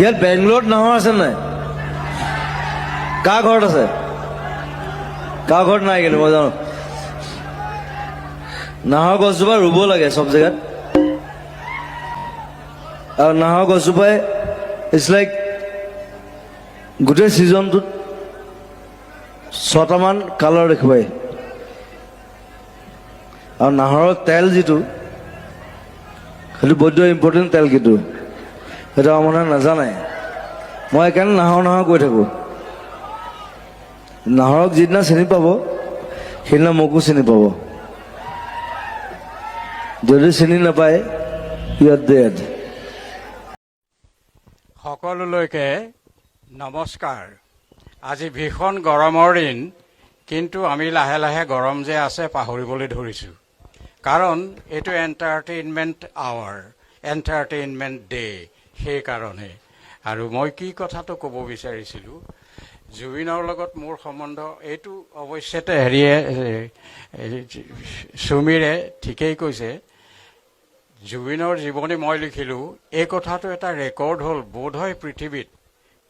ইয়াত বেংগলোৰত নাহৰ আছে নাই? কাৰ ঘৰত আছে? কাৰ ঘৰত নাই কিন্তু, মই জানো। নাহৰ গছজোপা ৰুব লাগে চব জেগাত। আৰু নাহৰ গছজোপাই ইটছ লাইক গোটেই ছিজনটোত ছটামান কালাৰ দেখুৱাই আৰু নাহৰৰ তেল যিটো, সেইটো বৈদ্য ইম্পৰ্টেণ্ট তেল কিন্তু। সেইটো আমাৰ নাজানে। মই সেইকাৰণে নাহৰ নাহৰ কৈ থাকোঁ। নাহৰক যিদিনা চিনি পাব সেইদিনা মোকো চিনি পাব। যদি চিনি নাপায় ইয়াত ডেড সকলোলৈকে নমস্কাৰ। আজি ভীষণ গৰমৰ দিন কিন্তু আমি লাহে লাহে গৰম যে আছে পাহৰিবলৈ ধৰিছোঁ। কাৰণ এইটো এণ্টাৰটেইনমেণ্ট আৱাৰ এণ্টাৰটেইনমেণ্ট ডে সেইকাৰণে। আৰু মই কি কথাটো ক'ব বিচাৰিছিলোঁ জুবিনৰ লগত মোৰ সম্বন্ধ এইটো অৱশ্যেতে হেৰিয়ে সুমীৰে ঠিকেই কৈছে জুবিনৰ জীৱনী মই লিখিলোঁ এই কথাটো এটা ৰেকৰ্ড হ'ল বোধহয় পৃথিৱীত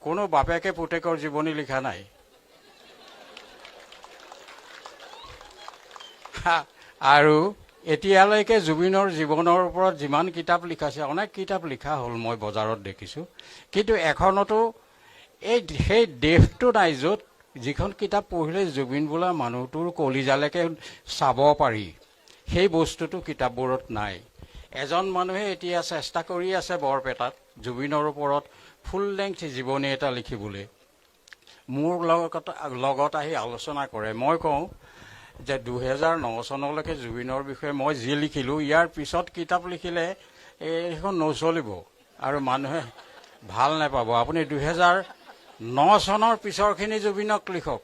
কোনো বাপেকে পুতেকৰ জীৱনী লিখা নাই। আৰু এতিয়ালৈকে জুবিনৰ জীৱনৰ ওপৰত যিমান কিতাপ লিখাছে অনেক কিতাপ লিখা হ'ল মই বজাৰত দেখিছোঁ। কিন্তু এখনতো এই সেই দেশটো নাই য'ত যিখন কিতাপ পঢ়িলে জুবিন বোলা মানুহটোৰ কলিজালৈকে চাব পাৰি। সেই বস্তুটো কিতাপবোৰত নাই। এজন মানুহে এতিয়া চেষ্টা কৰি আছে বৰপেটাত জুবিনৰ ওপৰত ফুল লেংথ জীৱনী এটা লিখিবলৈ। মোৰ লগত লগত আহি আলোচনা কৰে। মই কওঁ যে দুহেজাৰ ন চনলৈকে জুবিনৰ বিষয়ে মই যি লিখিলোঁ ইয়াৰ পিছত কিতাপ লিখিলে এইখন নচলিব আৰু মানুহে ভাল নাপাব। আপুনি দুহেজাৰ ন চনৰ পিছৰখিনি জুবিনক লিখক।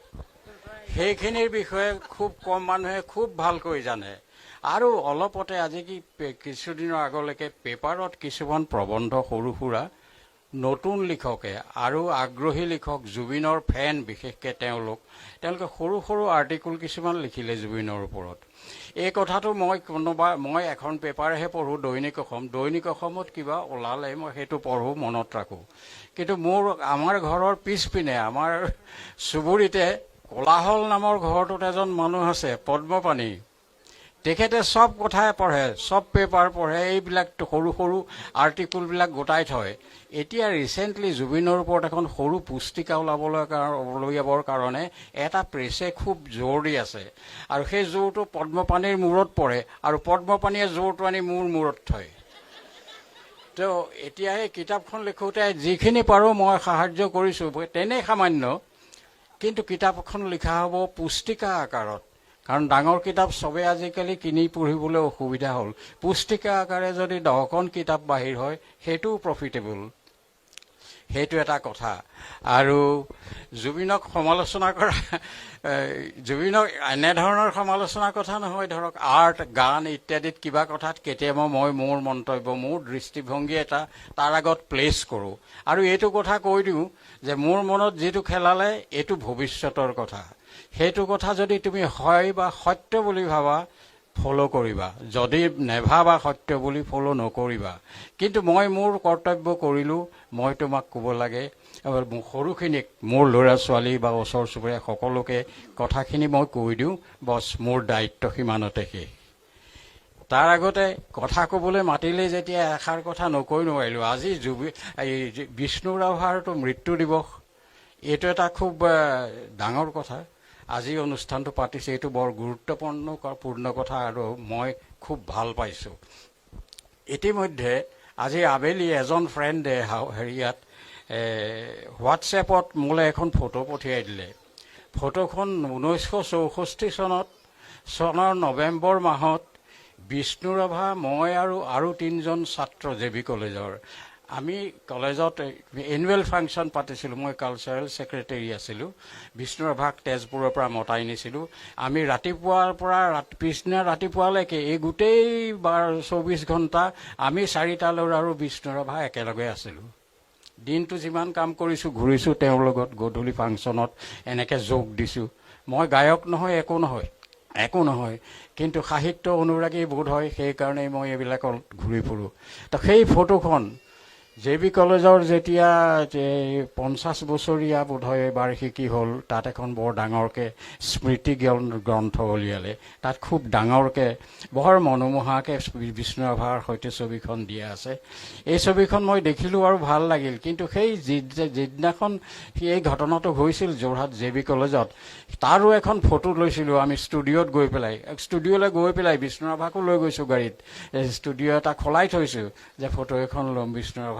সেইখিনিৰ বিষয়ে খুব কম মানুহে খুব ভালকৈ জানে। আৰু অলপতে আজি কি কিছুদিনৰ আগলৈকে পেপাৰত কিছুমান প্ৰবন্ধ সৰু সুৰা নতুন লিখকে আৰু আগ্ৰহী লিখক জুবিনৰ ফেন বিশেষকৈ তেওঁলোক। তেওঁলোকে সৰু সৰু আৰ্টিকুল কিছুমান লিখিলে জুবিনৰ ওপৰত। এই কথাটো মই কোনোবা মই এখন পেপাৰহে পঢ়োঁ দৈনিক অসম। দৈনিক অসমত কিবা ওলালে মই সেইটো পঢ়োঁ মনত ৰাখোঁ। কিন্তু মোৰ আমাৰ ঘৰৰ পিছপিনে আমাৰ চুবুৰীতে কোলাহল নামৰ ঘৰটোত এজন মানুহ আছে পদ্মপাণি। তেখেতে চব কথাই পঢ়ে চব পেপাৰ পঢ়ে এইবিলাক সৰু সৰু আৰ্টিকুলবিলাক গোটাই থয়। এতিয়া ৰিচেণ্টলি জুবিনৰ ওপৰত এখন সৰু পুস্তিকা ওলাবলৈ উলিয়াবৰ কাৰণে এটা প্ৰেছে খুব জোৰ দি আছে। আৰু সেই জোৰটো পদ্মপাণিৰ মূৰত পৰে আৰু পদ্মপাণিয়ে জোৰটো আনি মোৰ মূৰত থয়। তো এতিয়া এই কিতাপখন লিখোঁতে যিখিনি পাৰোঁ মই সাহাৰ্য কৰিছোঁ তেনেই সামান্য। কিন্তু কিতাপখন লিখা হ'ব পুস্তিকা আকাৰত। কাৰণ ডাঙৰ কিতাপ চবে আজিকালি কিনি পঢ়িবলৈ অসুবিধা হ'ল। পুস্তিকা আকাৰে যদি দহখন কিতাপ বাহিৰ হয় সেইটোও প্ৰফিটেবল সেইটো এটা কথা। আৰু জুবিনক সমালোচনা কৰা জুবিনক এনেধৰণৰ সমালোচনাৰ কথা নহয় ধৰক আৰ্ট গান ইত্যাদিত কিবা কথাত কেতিয়াবা মই মোৰ মন্তব্য মোৰ দৃষ্টিভংগী এটা তাৰ আগত প্লেচ কৰোঁ। আৰু এইটো কথা কৈ দিওঁ যে মোৰ মনত যিটো খেলালে এইটো ভৱিষ্যতৰ কথা। সেইটো কথা যদি তুমি হয় বা সত্য বুলি ভাবা ফ'ল' কৰিবা। যদি নেভাবা সত্য বুলি ফ'ল' নকৰিবা। কিন্তু মই মোৰ কৰ্তব্য কৰিলোঁ মই তোমাক ক'ব লাগে সৰুখিনিক মোৰ ল'ৰা ছোৱালী বা ওচৰ চুবুৰীয়া সকলোকে কথাখিনি মই কৈ দিওঁ বছ মোৰ দায়িত্ব সিমানতে শেষ। তাৰ আগতে কথা ক'বলৈ মাতিলে যেতিয়া এষাৰ কথা নকৈ নোৱাৰিলোঁ। আজি জুবি এই বিষ্ণু ৰাভাৰটো মৃত্যু দিৱস এইটো এটা খুব ডাঙৰ কথা। আজি অনুষ্ঠানটো পাতিছে এইটো বৰ গুৰুত্বপূৰ্ণ পূৰ্ণ কথা আৰু মই খুব ভাল পাইছোঁ। ইতিমধ্যে আজি আবেলি এজন ফ্ৰেণ্ডে হেৰিয়াত হোৱাটছএপত মোলৈ এখন ফটো পঠিয়াই দিলে। ফটোখন ঊনৈছশ চৌষষ্ঠি চনত চনৰ নৱেম্বৰ মাহত বিষ্ণু ৰাভা মই আৰু আৰু তিনিজন ছাত্ৰ জে বি কলেজৰ আমি কলেজত এনুৱেল ফাংচন পাতিছিলোঁ। মই কালচাৰেল ছেক্ৰেটেৰী আছিলোঁ। বিষ্ণু ৰাভাক তেজপুৰৰ পৰা মতাই নিছিলোঁ আমি ৰাতিপুৱাৰ পৰা ৰাতি পিছদিনা ৰাতিপুৱালৈকে এই গোটেই বাৰ চৌবিছ ঘণ্টা আমি চাৰিটালৈ আৰু বিষ্ণু ৰাভা একেলগে আছিলোঁ। দিনটো যিমান কাম কৰিছোঁ ঘূৰিছোঁ তেওঁৰ লগত গধূলি ফাংচনত এনেকৈ যোগ দিছোঁ। মই গায়ক নহয় একো নহয়। একো নহয়। কিন্তু সাহিত্য অনুৰাগী বোধ হয় সেইকাৰণেই মই এইবিলাকত ঘূৰি ফুৰোঁ। তো সেই ফটোখন জে বি কলেজৰ যেতিয়া পঞ্চাছ বছৰীয়া বোধহয় বাৰ্ষিকী হ'ল তাত এখন বৰ ডাঙৰকৈ স্মৃতি গ্ৰন্থ উলিয়ালে। তাত খুব ডাঙৰকৈ বৰ মনোমোহাকৈ বিষ্ণুৰাভাৰ সৈতে ছবিখন দিয়া আছে। এই ছবিখন মই দেখিলোঁ আৰু ভাল লাগিল। কিন্তু সেই যিদিনাখন এই ঘটনাটো হৈছিল যোৰহাট জে বি কলেজত তাৰো এখন ফটো লৈছিলোঁ আমি ষ্টুডিঅ'ত গৈ পেলাই। ষ্টুডিঅ'লৈ গৈ পেলাই বিষ্ণুৰাভাকো লৈ গৈছোঁ গাড়ীত। ষ্টুডিঅ' এটা খোলাই থৈছোঁ যে ফটো এখন ল'ম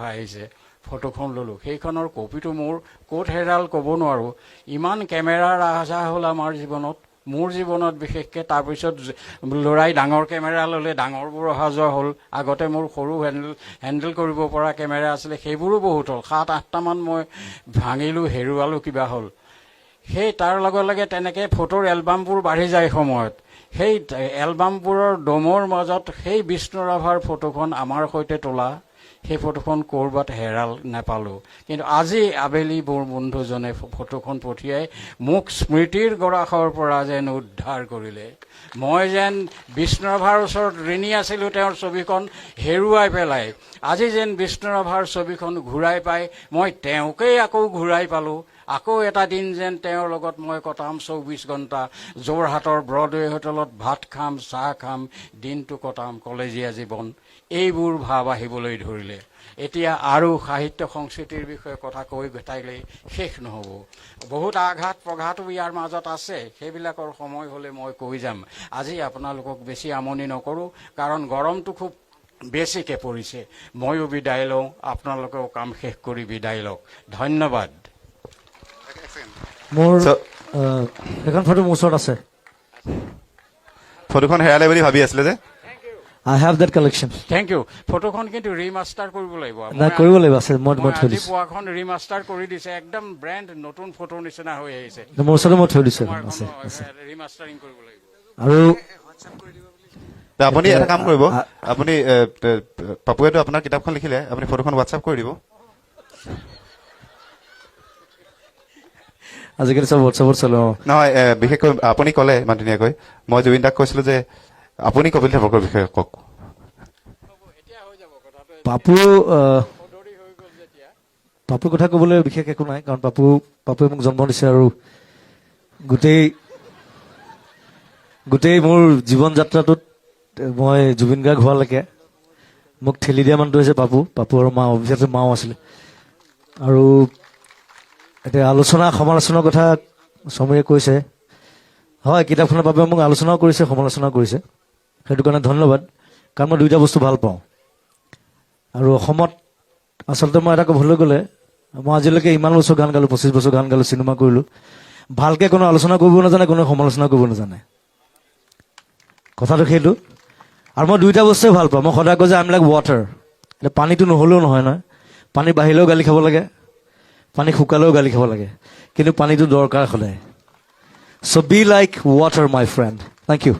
বিষ্ণুৰাভা আহিছে। ফটোখন ল'লোঁ। সেইখনৰ কপিটো মোৰ ক'ত হেৰাল ক'ব নোৱাৰোঁ। ইমান কেমেৰাৰ আহা হ'ল আমাৰ জীৱনত। মোৰ জীৱনত বিশেষকৈ তাৰপিছত ল'ৰাই ডাঙৰ কেমেৰা ল'লে ডাঙৰবোৰ অহা যোৱা হ'ল। আগতে মোৰ সৰু হেণ্ডেল হেণ্ডেল কৰিব পৰা কেমেৰা আছিলে সেইবোৰো বহুত হ'ল। সাত আঠটামান মই ভাঙিলোঁ হেৰুৱালোঁ কিবা হ'ল। সেই তাৰ লগে লগে তেনেকৈ ফটোৰ এলবামবোৰ বাঢ়ি যায় সময়ত। সেই এলবামবোৰৰ দমৰ মাজত সেই বিষ্ণুৰাভাৰ ফটোখন আমাৰ সৈতে তোলা। সেই ফটোখন ক'ৰবাত হেৰাল নাপালোঁ। কিন্তু আজি আবেলি মোৰ বন্ধুজনে ফটোখন পঠিয়াই মোক স্মৃতিৰ গৰাসৰ পৰা যেন উদ্ধাৰ কৰিলে। মই যেন বিষ্ণুৰাভাৰ ওচৰত ঋণী আছিলোঁ, তেওঁৰ ছবিখন হেৰুৱাই পেলাই। আজি যেন বিষ্ণুৰাভাৰ ছবিখন ঘূৰাই পাই, মই তেওঁকেই আকৌ ঘূৰাই পালোঁ। আকৌ এটা দিন যেন তেওঁৰ লগত মই কটাম চৌবিছ ঘণ্টা, যোৰহাটৰ ব্ৰডৱে হোটেলত ভাত খাম, চাহ খাম, দিনটো কটাম কলেজীয়া জীৱন। এইবোৰ ভাৱ আহিবলৈ ধৰিলে। এতিয়া আৰু সাহিত্য সংস্কৃতিৰ বিষয়ে কথা কৈ থাকিলে শেষ নহ'ব। বহুত আঘাত প্ৰঘাতো ইয়াৰ মাজত আছে। সেইবিলাকৰ সময় হ'লে মই কৈ যাম। আজি আপোনালোকক বেছি আমনি নকৰোঁ কাৰণ গৰমটো খুব বেছিকৈ পৰিছে। ময়ো বিদায় লওঁ। আপোনালোকেও কাম শেষ কৰি বিদায় লওক। ধন্যবাদ। মোৰ সেইখন ফটো মোৰ ওচৰত আছে। ফটোখন হেৰালে বুলি ভাবি আছিলে যে। I have that collection thank you ফটোখন কিন্তু ৰিমাষ্টাৰ কৰিব লাগিব। মই কৰিব লাগিব আছে মই মই থৈ দিছোঁ। পোৱাখন ৰিমাষ্টাৰ কৰি দিছে একদম ব্ৰেণ্ড নতুন ফটোৰ নিচিনা হৈ আহিছে। মোৰ ওচৰতে মই থৈ দিছোঁ। আছে আছে। ৰিমাষ্টাৰিং কৰিব লাগিব। আৰু আপুনি এটা কাম কৰিব। আপুনি এ, আপোনাৰ কিতাপখন লিখিলে আপুনি ফটোখন হোৱাটছআপ কৰি দিব। আজিকালি চব হোৱাটছএপত চলো অঁ। নহয় বিশেষকৈ আপুনি ক'লে ইমান ধুনীয়াকৈ। মই জুবিন দাক কৈছিলো যে আপুনি কপিল দেৱকৰ বিষয়ে কওক। পাপু পাপুৰ কথা ক'বলৈ বিশেষ একো নাই কাৰণ পাপু পাপুৱে মোক জন্ম দিছে আৰু গোটেই গোটেই মোৰ জীৱন যাত্ৰাটোত মই জুবিন গাৰ্গ হোৱালৈকে মোক ঠেলি দিয়া মানুহটো হৈছে পাপু পাপু আৰু মা অভিষেকটো মাও আছিলে। আৰু এতিয়া আলোচনা সমালোচনাৰ কথা সমীৰে কৈছে। হয় কিতাপখনৰ বাবে মোক আলোচনাও কৰিছে সমালোচনাও কৰিছে। সেইটো কাৰণে ধন্যবাদ কাৰণ মই দুইটা বস্তু ভাল পাওঁ। আৰু অসমত আচলতে মই এটা ক'বলৈ গ'লে মই আজিলৈকে ইমান বছৰ গান গালোঁ পঁচিছ বছৰ গান গালোঁ চিনেমা কৰিলোঁ। ভালকৈ কোনো আলোচনা কৰিব নাজানে কোনো সমালোচনা কৰিব নাজানে। কথাটো সেইটো। আৰু মই দুইটা বস্তুৱে ভাল পাওঁ। মই সদায় কওঁ যে আই এম লাইক ৱাটাৰ এতিয়া পানীটো নহ'লেও নহয় নহয়। পানী বাঢ়িলেও গালি খাব লাগে। পানী শুকালেও গালি খাব লাগে। কিন্তু পানীটো দৰকাৰ সদায়। So' be like water my friend thank you